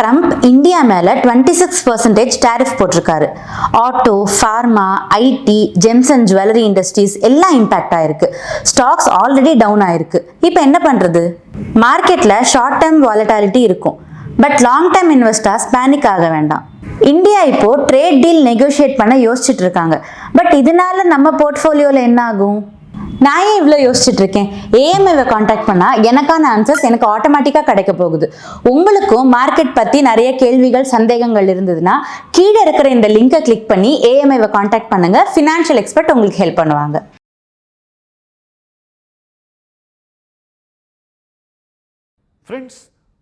Trump India மேல twenty six percentage tariff போட்டிருக்காரு auto pharma IT gems and jewellery industries எல்லாம் impact ஆயிருக்கு. Stocks already down ஆயிருக்கு. இப்போ என்ன பண்றது? மார்க்கெட்ல ஷார்ட் டேர்ம் வாலட்டாலிட்டி இருக்கும். But long term investors panic ஆக வேண்டாம். இந்தியா இப்போ ட்ரேட் டீல் நெகோஷியேட் பண்ண யோசிச்சுட்டு இருக்காங்க. பட் இதனால நம்ம போர்ட்ஃபோலியோவில் என்ன ஆகும்? நான் ஏன் இவ்வளோ யோசிச்சுட்டு இருக்கேன்? ஏஎம்ஐவை காண்டாக்ட் பண்ணால் எனக்கான ஆன்சர்ஸ் எனக்கு ஆட்டோமேட்டிக்காக கிடைக்க போகுது. உங்களுக்கும் மார்க்கெட் பற்றி நிறைய கேள்விகள் சந்தேகங்கள் இருந்ததுன்னா கீழே இருக்கிற இந்த லிங்கை கிளிக் பண்ணி ஏஎம்ஐவை காண்டாக்ட் பண்ணுங்க. ஃபினான்ஷியல் எக்ஸ்பர்ட் உங்களுக்கு ஹெல்ப் பண்ணுவாங்க. ஃப்ரெண்ட்ஸ்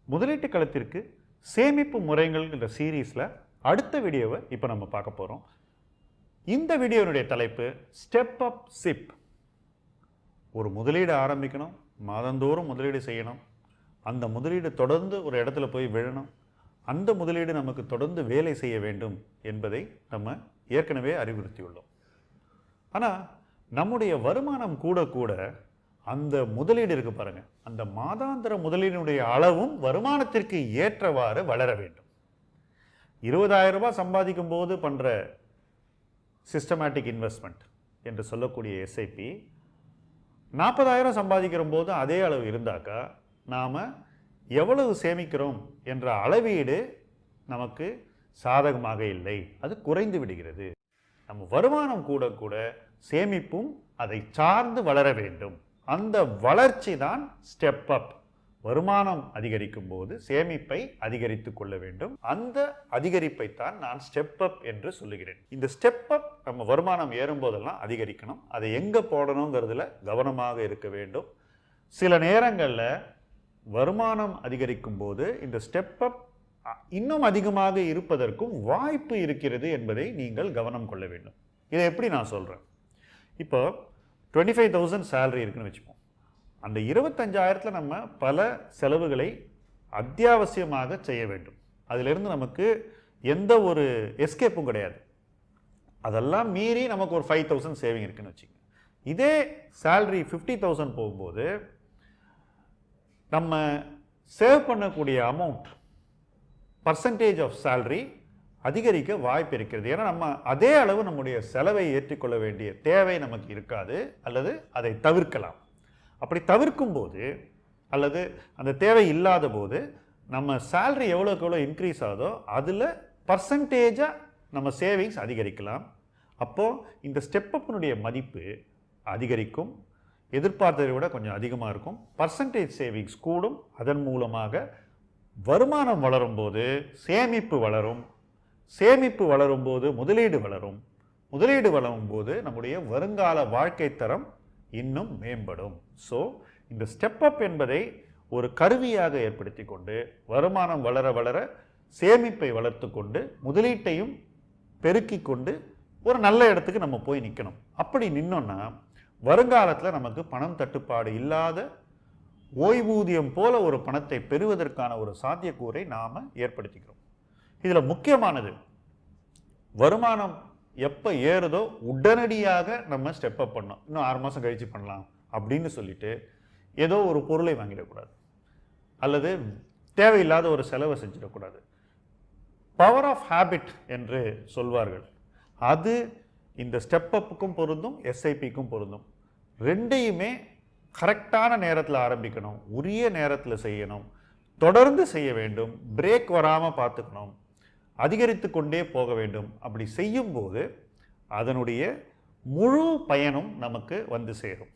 முதலீட்டு களத்திற்கு சேமிப்பு முறைகள் சீரீஸில் அடுத்த வீடியோவை இப்போ நம்ம பார்க்க போகிறோம் இந்த வீடியோனுடைய தலைப்பு ஸ்டெப் அப் சிப் ஒரு முதலீடு ஆரம்பிக்கணும் மாதந்தோறும் முதலீடு செய்யணும். அந்த முதலீடு தொடர்ந்து ஒரு இடத்துல போய் விழணும். அந்த முதலீடு நமக்கு தொடர்ந்து வேலை செய்ய வேண்டும் என்பதை நம்ம ஏற்கனவே அறிவுறுத்தியுள்ளோம். ஆனால் நம்முடைய வருமானம் கூட கூட அந்த முதலீடு இருக்குது பாருங்கள் அந்த மாதாந்திர முதலீடினுடைய அளவும் வருமானத்திற்கு ஏற்றவாறு வளர வேண்டும். இருபதாயிரம் ரூபாய் சம்பாதிக்கும் போது பண்ணுற சிஸ்டமேட்டிக் இன்வெஸ்ட்மெண்ட் என்று சொல்லக்கூடிய எஸ்ஐபி நாற்பதாயிரம் சம்பாதிக்கிற போது அதே அளவு இருந்தாக்கா நாம் எவ்வளவு சேமிக்கிறோம் என்ற அளவீடு நமக்கு சாதகமாக இல்லை. அது குறைந்து விடுகிறது. நம்ம வருமானம் கூட கூட சேமிப்பும் அதை சார்ந்து வளர வேண்டும். அந்த வளர்ச்சி தான் ஸ்டெப் அப் வருமானம் அதிகரிக்கும் போது சேமிப்பை அதிகரித்து கொள்ள வேண்டும். அந்த அதிகரிப்பை தான் நான் ஸ்டெப் அப் என்று சொல்லுகிறேன். இந்த ஸ்டெப் அப் நம்ம வருமானம் ஏறும் போதெல்லாம் அதிகரிக்கணும். அதை எங்கே போடணுங்கிறதுல கவனமாக இருக்க வேண்டும். சில நேரங்களில் வருமானம் அதிகரிக்கும் போது இந்த ஸ்டெப் அப் இன்னும் அதிகமாக இருப்பதற்கும் வாய்ப்பு இருக்கிறது என்பதை நீங்கள் கவனம் கொள்ள வேண்டும். இதை எப்படி நான் சொல்கிறேன் இப்போ டுவெண்ட்டி ஃபைவ் தௌசண்ட் சேலரி இருக்குன்னு வச்சுப்போம். அந்த இருபத்தஞ்சாயிரத்தில் நம்ம பல செலவுகளை அத்தியாவசியமாக செய்ய வேண்டும். அதிலிருந்து நமக்கு எந்த ஒரு எஸ்கேப்பும் கிடையாது. அதெல்லாம் மீறி நமக்கு ஒரு ஃபைவ் தௌசண்ட் சேவிங் இருக்குன்னு வச்சுக்கோங்க. இதே சேல்ரி ஃபிஃப்டி தௌசண்ட் போகும்போது நம்ம சேவ் பண்ணக்கூடிய அமௌண்ட் பர்சன்டேஜ் ஆஃப் சேல்ரி அதிகரிக்க வாய்ப்பு இருக்கிறது. ஏன்னா நம்ம அதே அளவு நம்முடைய செலவை ஏற்றுக்கொள்ள வேண்டிய தேவை நமக்கு இருக்காது அல்லது அதை தவிர்க்கலாம். அப்படி தவிர்க்கும் போது அல்லது அந்த தேவை இல்லாத போது நம்ம சேல்ரி எவ்வளோக்கு எவ்வளோ இன்க்ரீஸ் ஆகுதோ அதில் பர்சன்டேஜாக நம்ம சேவிங்ஸ் அதிகரிக்கலாம். அப்போது இந்த ஸ்டெப் மதிப்பு அதிகரிக்கும். எதிர்பார்த்ததை விட கொஞ்சம் அதிகமாக இருக்கும். பர்சன்டேஜ் சேவிங்ஸ் கூடும். அதன் மூலமாக வருமானம் வளரும்போது சேமிப்பு வளரும். சேமிப்பு வளரும்போது முதலீடு வளரும். முதலீடு வளரும் போது நம்முடைய வருங்கால வாழ்க்கை தரம் இன்னும் மேம்படும். ஸோ இந்த ஸ்டெப் அப் என்பதை ஒரு கருவியாக ஏற்படுத்தி கொண்டு வருமானம் வளர வளர சேமிப்பை வளர்த்து கொண்டு முதலீட்டையும் பெருக்கி கொண்டு ஒரு நல்ல இடத்துக்கு நம்ம போய் நிற்கணும் அப்படி நின்னோன்னா வருங்காலத்தில் நமக்கு பணம் தட்டுப்பாடு இல்லாத ஓய்வூதியம் போல ஒரு பணத்தை பெறுவதற்கான ஒரு சாத்தியக்கூறை நாம் ஏற்படுத்திக்கிறோம். இதில் முக்கியமானது வருமானம் எப்போ ஏறுதோ உடனடியாக நம்ம ஸ்டெப் அப் பண்ணோம் இன்னும் ஆறு மாதம் கழித்து பண்ணலாம் அப்படின்னு சொல்லிட்டு ஏதோ ஒரு பொருளை வாங்கிடக்கூடாது. அல்லது தேவையில்லாத ஒரு செலவை செஞ்சிடக்கூடாது. பவர் ஆஃப் ஹேபிட் என்று சொல்வார்கள். அது இந்த ஸ்டெப் அப்புக்கும் பொருந்தும் எஸ்ஐபிக்கும் பொருந்தும். ரெண்டையுமே கரெக்டான நேரத்தில் ஆரம்பிக்கணும் உரிய நேரத்தில் செய்யணும் தொடர்ந்து செய்ய வேண்டும் பிரேக் வராமல் பார்த்துக்கணும் அதிகரித்து கொண்டே போக வேண்டும். அப்படி செய்யும்போது அதனுடைய முழு பயனும் நமக்கு வந்து சேரும்.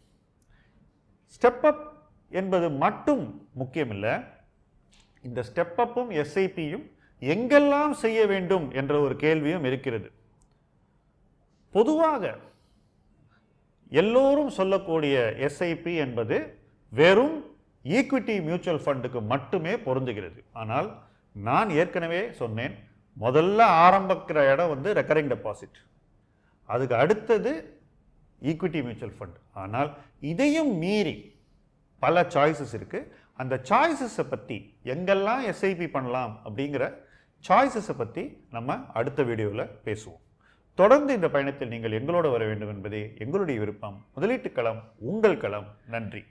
ஸ்டெப் அப் என்பது மட்டும் முக்கியமில்லை இந்த ஸ்டெப் அப்பும் எஸ்ஐபியும் எங்கெல்லாம் செய்ய வேண்டும் என்ற ஒரு கேள்வியும் இருக்கிறது. பொதுவாக எல்லோரும் சொல்லக்கூடிய எஸ்ஐபி என்பது வெறும் ஈக்விட்டி மியூச்சுவல் ஃபண்டுக்கு மட்டுமே பொருந்துகிறது. ஆனால் நான் ஏற்கனவே சொன்னேன் முதல்ல ஆரம்பிக்கிற இடம் வந்து ரெக்கரிங் டெபாசிட் அதுக்கு அடுத்தது ஈக்விட்டி மியூச்சுவல் ஃபண்ட் ஆனால் இதையும் மீறி பல சாய்ஸஸ் இருக்குது அந்த சாய்ஸஸை பற்றி எங்கெல்லாம் எஸ்ஐபி பண்ணலாம் அப்படிங்கிற சாய்ஸஸை பற்றி நம்ம அடுத்த வீடியோவில் பேசுவோம். தொடர்ந்து இந்த பயணத்தில் நீங்கள் எங்களோடு வர வேண்டும் என்பதே எங்களுடைய விருப்பம். முதலீட்டு களம் உங்கள் களம். நன்றி.